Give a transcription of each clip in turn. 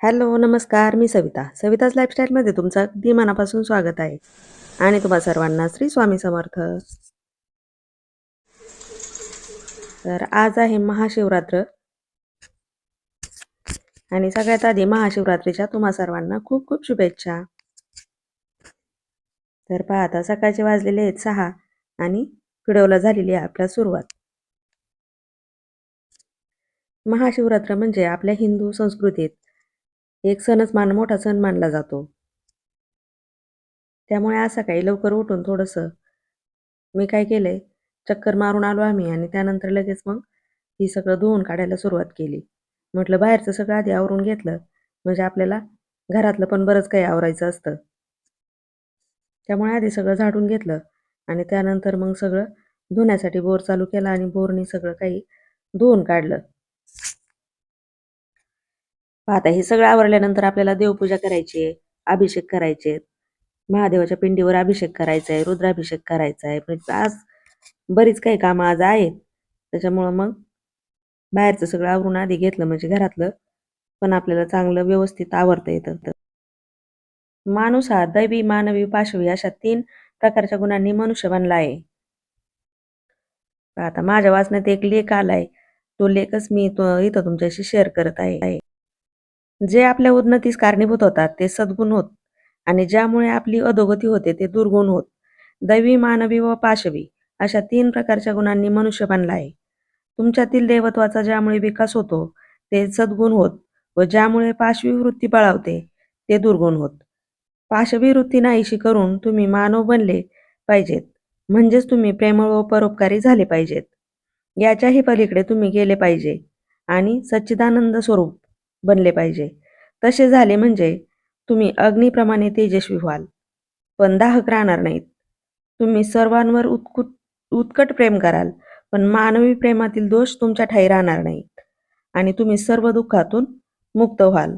Hello, नमस्कार. मी सविता. सविताज लाईफस्टाईलमध्ये तुमचं अगदी मनापासून स्वागत आहे आणि तुम्हा सर्वांना श्री स्वामी समर्थ. तर आज आहे महाशिवरात्र आणि सगळ्यात आधी महाशिवरात्रीच्या तुम्हा सर्वांना खूप खूप शुभेच्छा. तर पहा आता सकाळचे वाजलेले आहेत सहा आणि व्हिडिओला झालेली आहे आपल्या सुरुवात. महाशिवरात्र म्हणजे आपल्या हिंदू संस्कृतीत एक सणच मान मोठा सण मानला जातो. त्यामुळे आज सकाळी लवकर उठून थोडंसं मी काय केलंय चक्कर मारून आलो आम्ही आणि त्यानंतर लगेच मग ही सगळं धुवून काढायला सुरुवात केली. म्हटलं बाहेरचं सगळं आधी आवरून घेतलं म्हणजे आपल्याला घरातलं पण बरंच काही आवरायचं असतं. त्यामुळे आधी सगळं झाडून घेतलं आणि त्यानंतर मग सगळं धुण्यासाठी बोर चालू केला आणि बोरनी सगळं काही धुवून काढलं. पाहता हे सगळं आवरल्यानंतर आपल्याला देवपूजा करायची आहे, अभिषेक करायचे महादेवाच्या पिंडीवर अभिषेक करायचा आहे, रुद्राभिषेक करायचा आहे. म्हणजे आज बरीच काही कामं आज आहेत. त्याच्यामुळं मग बाहेरचं सगळं आवरून आधी घेतलं म्हणजे घरातलं पण आपल्याला चांगलं व्यवस्थित आवरता येतं. माणूस हा दैवी, मानवी, पाशवी अशा तीन प्रकारच्या गुणांनी मनुष्य बनला आहे. आता माझ्या वाचण्यात एक लेख आलाय. तो लेखच मी तो इथं तुमच्याशी शेअर करत आहे. जे आपल्या उन्नतीस कारणीभूत होतात ते सद्गुण होत आणि ज्यामुळे आपली अधोगती होते ते दुर्गुण होत. दैवी, मानवी व पाशवी अशा तीन प्रकारच्या गुणांनी मनुष्य बनला आहे. तुमच्यातील देवत्वाचा ज्यामुळे विकास होतो ते सद्गुण होत व ज्यामुळे पाशवी वृत्ती बळावते ते दुर्गुण होत. पाशवी वृत्ती नाहीशी करून तुम्ही मानव बनले पाहिजेत म्हणजेच तुम्ही प्रेमळ व परोपकारी झाले पाहिजेत. याच्याही पलीकडे तुम्ही गेले पाहिजे आणि सच्चिदानंद स्वरूप बनले पाहिजे. तसे झाले म्हणजे तुम्ही अग्नीप्रमाणे तेजस्वी व्हाल, पण दाहक राहणार नाहीत. तुम्ही सर्वांवर उत्कुट उत्कट प्रेम कराल, पण मानवी प्रेमातील दोष तुमच्या ठाई राहणार नाहीत आणि तुम्ही सर्व दुःखातून मुक्त व्हाल.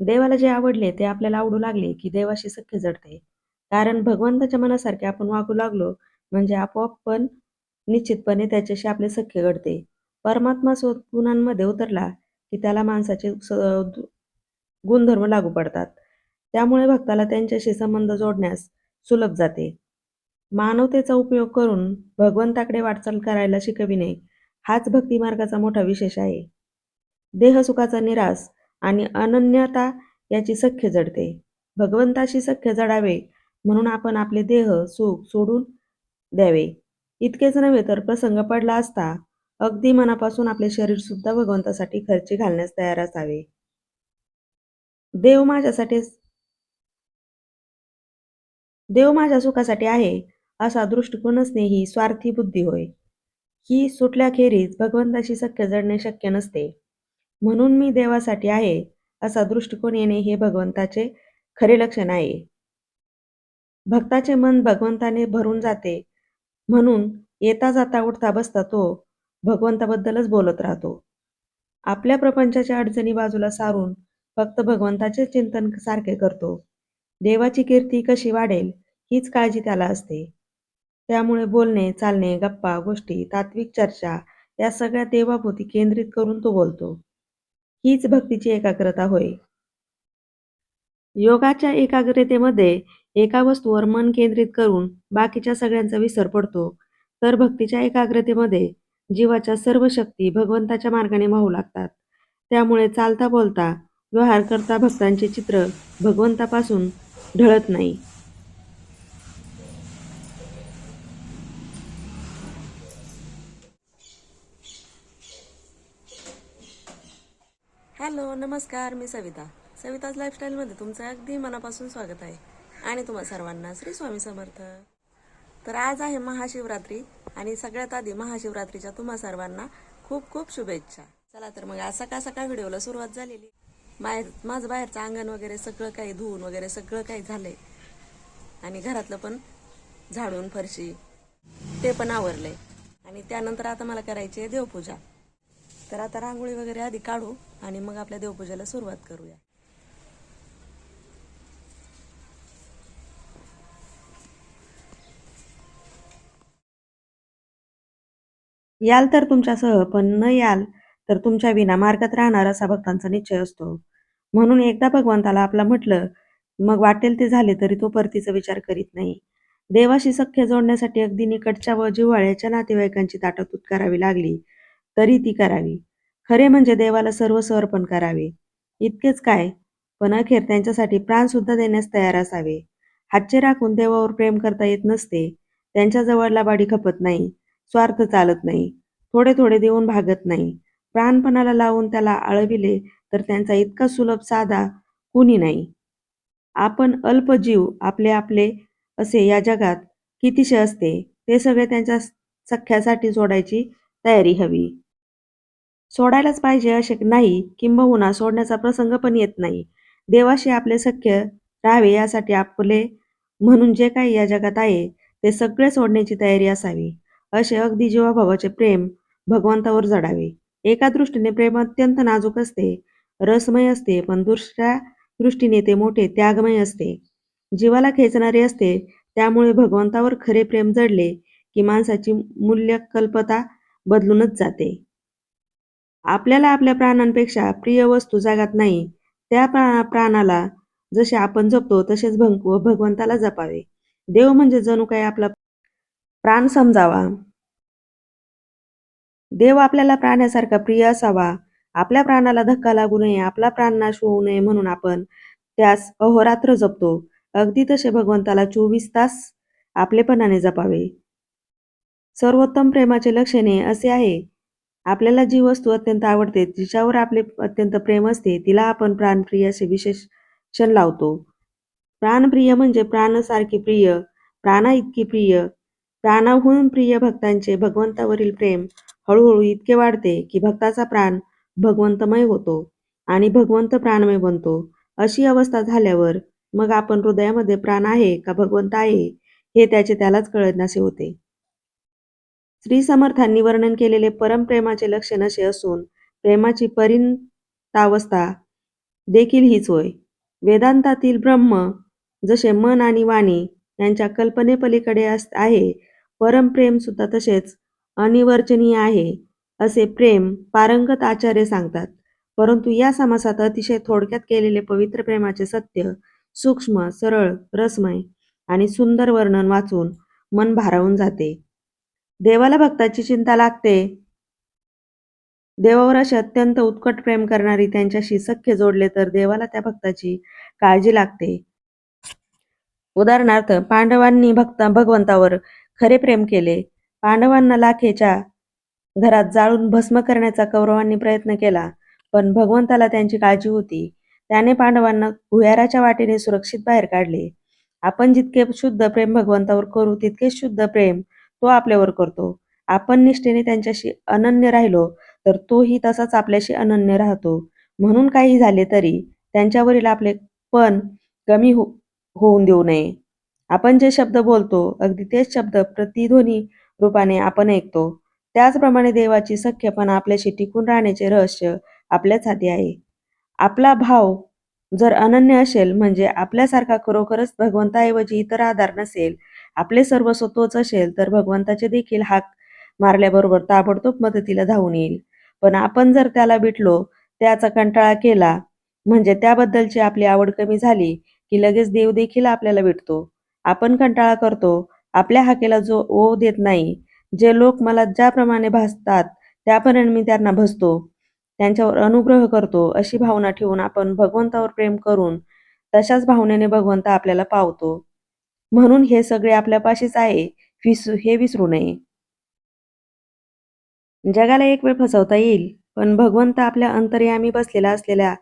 देवाला जे आवडले ते आपल्याला आवडू लागले की देवाशी सख्य जडते. कारण भगवंताच्या मनासारखे आपण वागू लागलो म्हणजे आपोआप पण निश्चितपणे त्याच्याशी आपले सख्य घडते. परमात्मा सद्गुणांमध्ये उतरला की त्याला माणसाचे गुणधर्म लागू पडतात. त्यामुळे भक्ताला त्यांच्याशी संबंध जोडण्यास सुलभ जाते. मानवतेचा उपयोग करून भगवंताकडे वाटचाल करायला शिकविणे हाच भक्तिमार्गाचा मोठा विशेष आहे. देहसुखाचा निरास आणि अनन्यता याची सख्य जडते. भगवंताशी सख्य जडावे म्हणून आपण आपले देह सुख सोडून द्यावे. इतकेच नव्हे तर प्रसंग पडला असता अगदी मनापासून आपले शरीर सुद्धा भगवंतासाठी खर्ची घालण्यास तयार असावे. देव माझ्यासाठी देव माझ्या सुखासाठी आहे असा दृष्टिकोन असणे ही स्वार्थी बुद्धी होय. ही सुटल्याखेरीज भगवंताशी सख्य जडणे शक्य नसते. म्हणून मी देवासाठी आहे असा दृष्टिकोन येणे हे भगवंताचे खरे लक्षण आहे. भक्ताचे मन भगवंताने भरून जाते म्हणून येता जाता उठता बसता तो भगवंताबद्दलच बोलत राहतो. आपल्या प्रपंचाच्या अडचणी बाजूला सारून फक्त भगवंताचे चिंतन सारखे करतो. देवाची कीर्ती कशी वाढेल हीच काळजी त्याला असते. त्यामुळे बोलणे, चालणे, गप्पा, गोष्टी, तात्विक चर्चा या सगळ्या देवाभोवती केंद्रित करून तो बोलतो. हीच भक्तीची एकाग्रता होय. योगाच्या एकाग्रतेमध्ये एका वस्तूवर मन केंद्रित करून बाकीच्या सगळ्यांचा विसर पडतो. तर भक्तीच्या एकाग्रतेमध्ये जीवाच्या सर्व शक्ती भगवंताच्या मार्गाने वाहू लागतात. त्यामुळे चालता बोलता व्यवहार करता भक्तांचे चित्र भगवंतापासून ढळत नाही. हॅलो नमस्कार मी सविता सविताज लाईफस्टाईलमध्ये तुमचं अगदी मनापासून स्वागत आहे आणि तुम्हा सर्वांना श्री स्वामी समर्थ तर आज आहे महाशिवरात्री आणि सगळ्यात आधी महाशिवरात्रीच्या तुम्हा सर्वांना खूप खूप शुभेच्छा. चला तर मग आज सकाळ सकाळ व्हिडिओला सुरुवात झालेली. बाहेर माझं बाहेरचं अंगण वगैरे सगळं काही धुवून वगैरे सगळं काही झालंय. आणि घरातलं पण झाडून फरशी ते पण आवरलंय. आणि त्यानंतर आता मला करायची आहे देवपूजा. तर आता रांगोळी वगैरे आधी काढू आणि मग आपल्या देवपूजेला सुरुवात करूया. याल तर तुमच्यासह पण न याल तर तुमच्या विना मार्गात राहणार असा भक्तांचा निश्चय असतो. म्हणून एकदा भगवंताला आपला म्हटलं मग वाटेल ते झाले तरी तो परतीचा विचार करीत नाही. देवाशी सख्य जोडण्यासाठी अगदी निकटच्या व जिव्हाळ्याच्या नातेवाईकांची ताटातूट करावी लागली तरी ती करावी. खरे म्हणजे देवाला सर्व समर्पण करावे. इतकेच काय? पण अखेर त्यांच्यासाठी प्राण सुद्धा देण्यास तयार असावे. हातचे राखून देवावर प्रेम करता येत नसते. त्यांच्या जवळला बाडी खपत नाही. स्वार्थ चालत नाही. थोडे थोडे देऊन भागत नाही. प्राणपणाला लावून त्याला आळविले तर त्यांचा इतका सुलभ साधा कुणी नाही. आपण अल्प जीव आपले आपले असे या जगात कितीशे असते ते सगळे त्यांच्या सख्यासाठी सोडायची तयारी हवी. सोडायलाच पाहिजे असे नाही किंबहुना सोडण्याचा प्रसंग पण येत नाही. देवाशी आपले सख्य राहावे यासाठी आपले म्हणून जे काही या जगात आहे ते सगळे सोडण्याची तयारी असावी. असे अगदी जीवाभावाचे प्रेम भगवंतावर जडावे. एका दृष्टीने प्रेम अत्यंत नाजूक असते रसमय असते पण दुसऱ्या दृष्टीने ते मोठे त्यागमय असते. जीवाला खेचणारे असते त्यामुळे भगवंतावर खरे प्रेम जडले की माणसाची मूल्यकल्पता बदलूनच जाते. आपल्याला आपल्या प्राणांपेक्षा प्रिय वस्तू जागात नाही त्या प्रा- प्राणाला जसे आपण जपतो तसेच भंग भगवंताला जपावे. देव म्हणजे जणू काही आपला प्राण समजावा. देव आपल्याला प्राण्यासारखा प्रिय असावा. आपल्या प्राणाला धक्का लागू नये आपला प्राण नाश होऊ नये म्हणून आपण त्यास अहोरात्र जपतो. अगदी तसे भगवंताला चोवीस तास आपलेपणाने जपावे. सर्वोत्तम प्रेमाचे लक्षणे असे आहे. आपल्याला जी वस्तू अत्यंत आवडते जिच्यावर आपले अत्यंत प्रेम असते तिला आपण प्राणप्रिय असे विशेषण लावतो. प्राणप्रिय म्हणजे प्राणसारखी प्रिय प्राणा इतकी प्रिय प्राणाहून प्रिय भक्तांचे भगवंतावरील प्रेम हळूहळू इतके वाढते की भक्ताचा प्राण भगवंतमय होतो आणि भगवंत प्राणमय बनतो. अशी अवस्था झाल्यावर मग आपण हृदयामध्ये प्राण आहे का भगवंत आहे हे त्याचे त्यालाच कळण्यासे होते. श्री समर्थांनी वर्णन केलेले परमप्रेमाचे लक्षण असे असून प्रेमाची परिणतावस्था देखील हीच होय. वेदांतातील ब्रह्म जसे मन आणि वाणी यांच्या कल्पनेपलीकडे अस आहे परमप्रेम सुद्धा तसेच अनिवर्चनीय आहे असे प्रेम पारंगत आचार्य सांगतात. परंतु या समासात अतिशय थोडक्यात केलेले पवित्र प्रेमाचे सत्य सूक्ष्म सरळ रसमय आणि सुंदर वर्णन वाचून मन भारावून जाते. देवाला भक्ताची चिंता लागते. देवावर असे अत्यंत उत्कट प्रेम करणारी त्यांच्याशी सख्य जोडले तर देवाला त्या भक्ताची काळजी लागते. उदाहरणार्थ पांडवांनी भक्ता भगवंतावर खरे प्रेम केले. पांडवांना लाखेच्या घरात जाळून भस्म करण्याचा कौरवांनी प्रयत्न केला पण भगवंताला त्यांची काळजी होती. त्याने पांडवांना भुयाराच्या वाटेने सुरक्षित बाहेर काढले. आपण जितके शुद्ध प्रेम भगवंतावर करू तितके शुद्ध प्रेम तो आपल्यावर करतो. आपण निष्ठेने त्यांच्याशी अनन्य राहिलो तर तोही तसाच आपल्याशी अनन्य राहतो. म्हणून काही झाले तरी त्यांच्यावरील आपले पण कमी हो होऊन देऊ नये. आपण जे शब्द बोलतो अगदी तेच शब्द प्रतिध्वनी रूपाने आपण ऐकतो. त्याचप्रमाणे देवाची सख्यपणा आपल्याशी टिकून राहण्याचे रहस्य आपल्याच हाती आहे. आपला भाव जर अनन्य असेल म्हणजे आपल्यासारखा खरोखरच भगवंताऐवजी इतर आधार नसेल आपले सर्व स्वतःच असेल तर भगवंताचे देखील हाक मारल्याबरोबर ताबडतोब मदतीला धावून येईल. पण आपण जर त्याला भेटलो त्याचा कंटाळा केला म्हणजे त्याबद्दलची आपली आवड कमी झाली की लगेच देव देखील आपल्याला भेटतो. आपण कंटाळा करतो. आपल्या हाकेला जो ओ देत नाही जे लोक मला ज्याप्रमाणे भासतात त्यापर्यंत मी त्यांना भसतो. त्यांच्यावर अनुग्रह करतो अशी भावना ठेवून आपण भगवंतावर प्रेम करून तशाच भावनेने भगवंत आपल्याला पावतो. म्हणून हे सगळे आपल्यापाशीच आहे विसरू हे विसरू नये. जगाला एक वेळ फसवता येईल पण भगवंत आपल्या अंतर्यामी बसलेला असलेल्या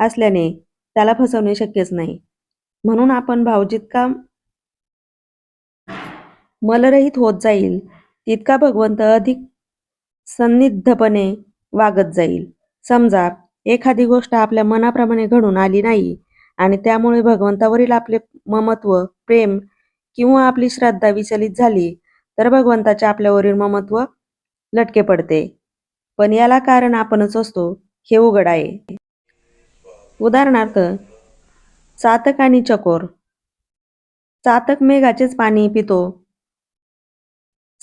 असल्याने त्याला फसवणे शक्यच नाही. म्हणून आपण भाव जितका मलरहित होत जाईल. तितका भगवंत अधिक सन्निधपणे वागत जाईल. समजा एखादी गोष्ट आपल्या मनाप्रमाणे घडून आली नाही आणि त्यामुळे भगवंतावरील आपले ममत्व प्रेम किंवा आपली श्रद्धा विचलित झाली तर भगवंताचे आपल्यावरील ममत्व लटके पडते. पण याला कारण आपणच असतो हे उघड आहे. उदाहरणार्थ चातक आणि चकोर. चातक मेघाचेच पाणी पितो.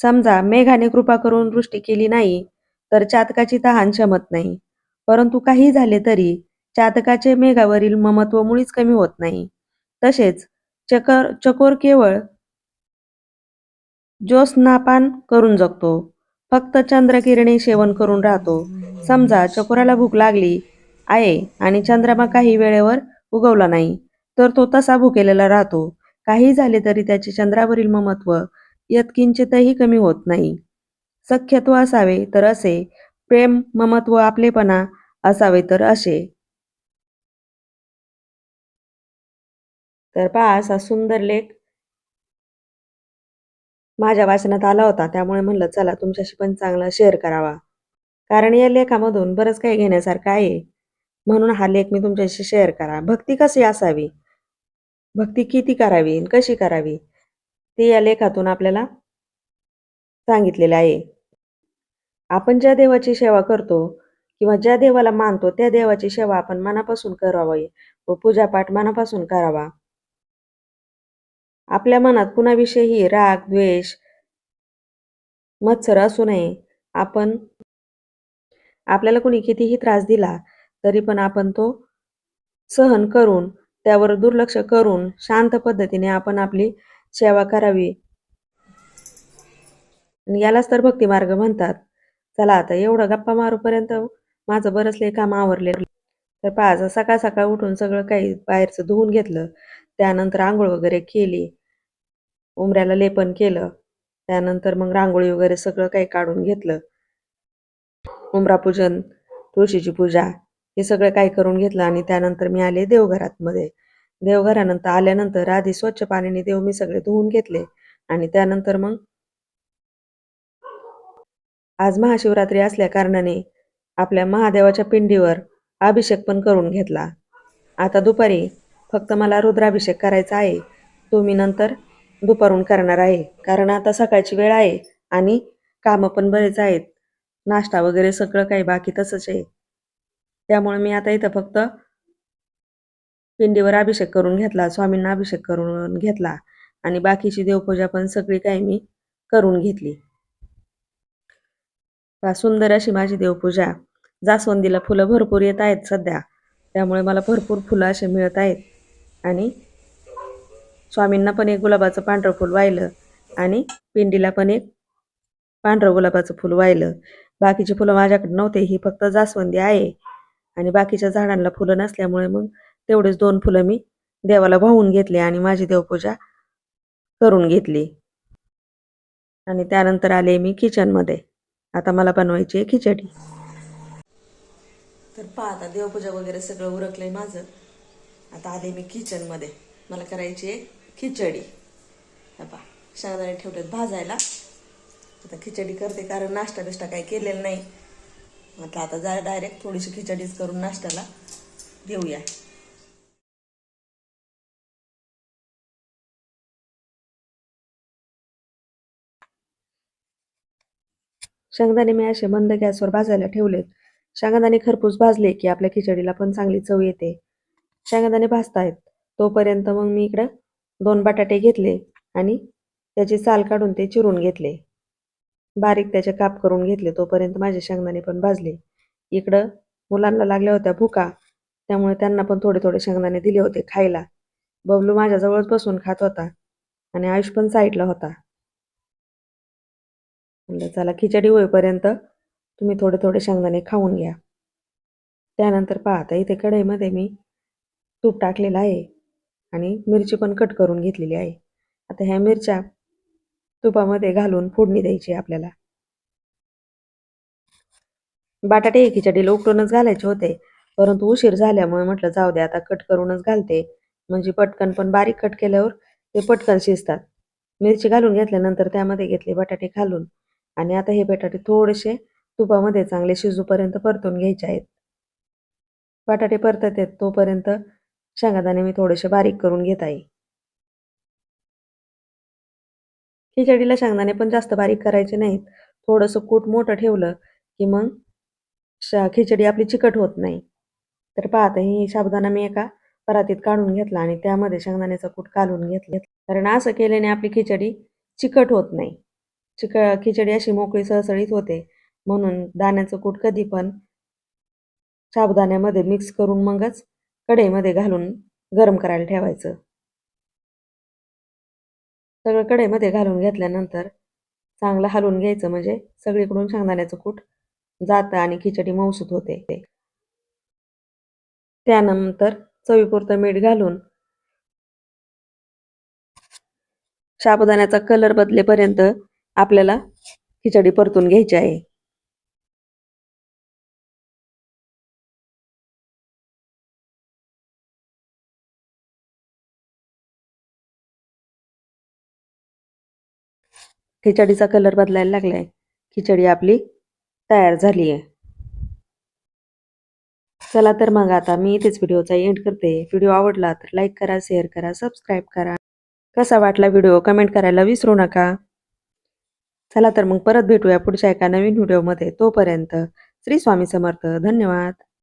समजा मेघाने कृपा करून वृष्टी केली नाही तर चातकाची तहान शमत नाही. परंतु काही झाले तरी चातकाचे मेघावरील ममत्व मुळीच कमी होत नाही. तसेच चकर चकोर केवळ ज्योत्स्नापान करून जगतो. फक्त चंद्रकिरणे सेवन करून राहतो. समजा चकोराला भूक लागली आहे आणि चंद्रमा काही वेळेवर उगवला नाही तर तो तसा भुकेलेला राहतो. काही झाले तरी त्याचे चंद्रावरील ममत्व यत्किंचितही कमी होत नाही. सख्यत्व असावे तर असे प्रेम ममत्व आपलेपणा असावे तर असे. तर पहा असा सुंदर लेख माझ्या वाचनात आला होता. त्यामुळे म्हणलं चला तुमच्याशी पण चांगला शेअर करावा. कारण या लेखामधून बरंच काही घेण्यासारखं आहे. म्हणून हा लेख मी तुमच्याशी शेअर करा. भक्ती कशी असावी? भक्ती किती करावी? कशी करावी? ते या लेखातून आपल्याला सांगितलेलं आहे. आपण ज्या देवाची सेवा करतो किंवा ज्या देवाला मानतो त्या देवाची सेवा आपण मनापासून करावी व पूजापाठ मनापासून करावा. आपल्या मनात कुणाविषयी राग द्वेष मत्सर असू नये. आपण आपल्याला कुणी कितीही त्रास दिला तरी पण आपण तो सहन करून त्यावर दुर्लक्ष करून शांत पद्धतीने आपण आपली सेवा करावी. आणि यालाच तर भक्ती मार्ग म्हणतात. चला आता एवढं गप्पा मारूपर्यंत माझं बरसले काम आवरले. तर पाच सकाळ सकाळ उठून सगळं काही बाहेरचं धुवून घेतलं. त्यानंतर आंघोळ वगैरे केली. उमऱ्याला लेपन केलं. त्यानंतर मग रांगोळी वगैरे सगळं काही काढून घेतलं. उमरापूजन तुळशीची पूजा हे सगळं काही करून घेतलं आणि त्यानंतर मी आले देवघरात मध्ये. देवघरानंतर आल्यानंतर आधी स्वच्छ पाण्याने देव मी सगळे धुवून घेतले आणि त्यानंतर मग आज महाशिवरात्री असल्या कारणाने आपल्या महादेवाच्या पिंडीवर अभिषेक पण करून घेतला. आता दुपारी फक्त मला रुद्राभिषेक करायचा आहे. तो मी नंतर दुपारून करणार आहे. कारण आता सकाळची वेळ आहे आणि कामं पण बरेच आहेत. नाश्ता वगैरे सगळं काही बाकी तसंच आहे. त्यामुळे मी आता इथं फक्त पिंडीवर अभिषेक करून घेतला स्वामींना अभिषेक करून घेतला आणि बाकीची देवपूजा पण सगळी काही मी करून घेतली. सुंदर अशी माझी देवपूजा. जास्वंदीला फुलं भरपूर येत आहेत सध्या. त्यामुळे मला भरपूर फुलं असे मिळत आहेत. आणि स्वामींना पण एक गुलाबाचं पांढरं फुल वाहिलं आणि पिंडीला पण एक पांढरं गुलाबाचं फुल वाहिलं. बाकीची फुलं माझ्याकडे नव्हते ही फक्त जास्वंदी आहे. आणि बाकीच्या झाडांना फुलं नसल्यामुळे मग तेवढेच दोन फुलं मी देवाला वाहून घेतले आणि माझी देवपूजा करून घेतली. आणि त्यानंतर आले मी किचनमध्ये आता मला बनवायची आहे खिचडी. तर पहा आता देवपूजा वगैरे सगळं उरकलंय माझं. आता आले मी किचनमध्ये मला करायची आहे खिचडी. पा पहा शेंगदाणे ठेवलेत भाजायला. आता खिचडी करते कारण नाश्ता बिष्टा काही केलेला नाही. म्हटलं आता जा डायरेक्ट थोडीशी खिचडीच करून नाश्त्याला देऊया. शेंगदाणे मी असे मंद गॅसवर भाजायला ठेवलेत. शेंगदाणे खरपूस भाजले की आपल्या खिचडीला पण चांगली चव येते. शेंगदाणे भाजतायत. तोपर्यंत मग मी इकडं दोन बटाटे घेतले आणि त्याची साल काढून ते चिरून घेतले. बारीक त्याचे काप करून घेतले. तोपर्यंत माझे शेंगदाणे पण भाजले. इकडं मुलांना लागल्या होत्या भुका. त्यामुळे त्यांना पण थोडे थोडे शेंगदाणे दिले होते खायला. बबलू माझ्याजवळच बसून खात होता आणि आयुष पण साईडला होता. म्हणलं चला खिचडी होईपर्यंत तुम्ही थोडे थोडे शेंगदाणे खाऊन घ्या. त्यानंतर पाहता इथे कढईमध्ये मी तूप टाकलेलं आहे आणि मिरची पण कट करून घेतलेली आहे. आता ह्या मिरच्या तुपामध्ये घालून फोडणी द्यायची आपल्याला. बटाटे खिचडी खिचडीला उकळूनच घालायचे होते परंतु उशीर झाल्यामुळे म्हटलं जाऊ दे आता कट करूनच घालते. म्हणजे पटकन पण बारीक कट केल्यावर ते पटकन शिजतात. मिरची घालून घेतल्यानंतर त्यामध्ये घेतले बटाटे घालून आणि आता हे बटाटे थोडेसे तुपामध्ये चांगले शिजूपर्यंत परतून घ्यायचे आहेत. बटाटे परतत आहेत तोपर्यंत शेंगादाणे मी थोडेसे बारीक करून घेत आहे. खिचडीला शेंगदाणे पण जास्त बारीक करायचे नाहीत. थोडंसं कूट मोठं ठेवलं की मग खिचडी आपली चिकट होत नाही. तर पाहता ही साबुदाणा मी एका परातीत काढून घेतला आणि त्यामध्ये शेंगदाण्याचा कूट काढून घेतला. कारण असं केल्याने आपली खिचडी चिकट होत नाही. चिक खिचडी अशी मोकळी सळसळीत होते. म्हणून दाण्याचं कूट कधी पण साबुदाण्यामध्ये मिक्स करून मगच कढईमध्ये घालून गरम करायला ठेवायचं. सगळं कढईमध्ये घालून घेतल्यानंतर चांगलं हलवून घ्यायचं. म्हणजे सगळीकडून शेंगदाण्याचं कूट जातं आणि खिचडी मौसूत होते. त्यानंतर चवीपुरतं मीठ घालून साबुदाण्याचा कलर बदलेपर्यंत आपल्याला खिचडी परतून घ्यायची आहे. खिचडीचा कलर बदलायला लागलाय. खिचडी आपली तयार झाली आहे. चला तर मग आता मी इथेच व्हिडिओचा एंड करते. व्हिडिओ आवडला तर लाईक करा शेअर करा सबस्क्राईब करा. कसा वाटला व्हिडिओ कमेंट करायला विसरू नका. चला तर मग परत भेटूया पुढच्या एका नवीन व्हिडिओमध्ये. तोपर्यंत श्री स्वामी समर्थ. धन्यवाद.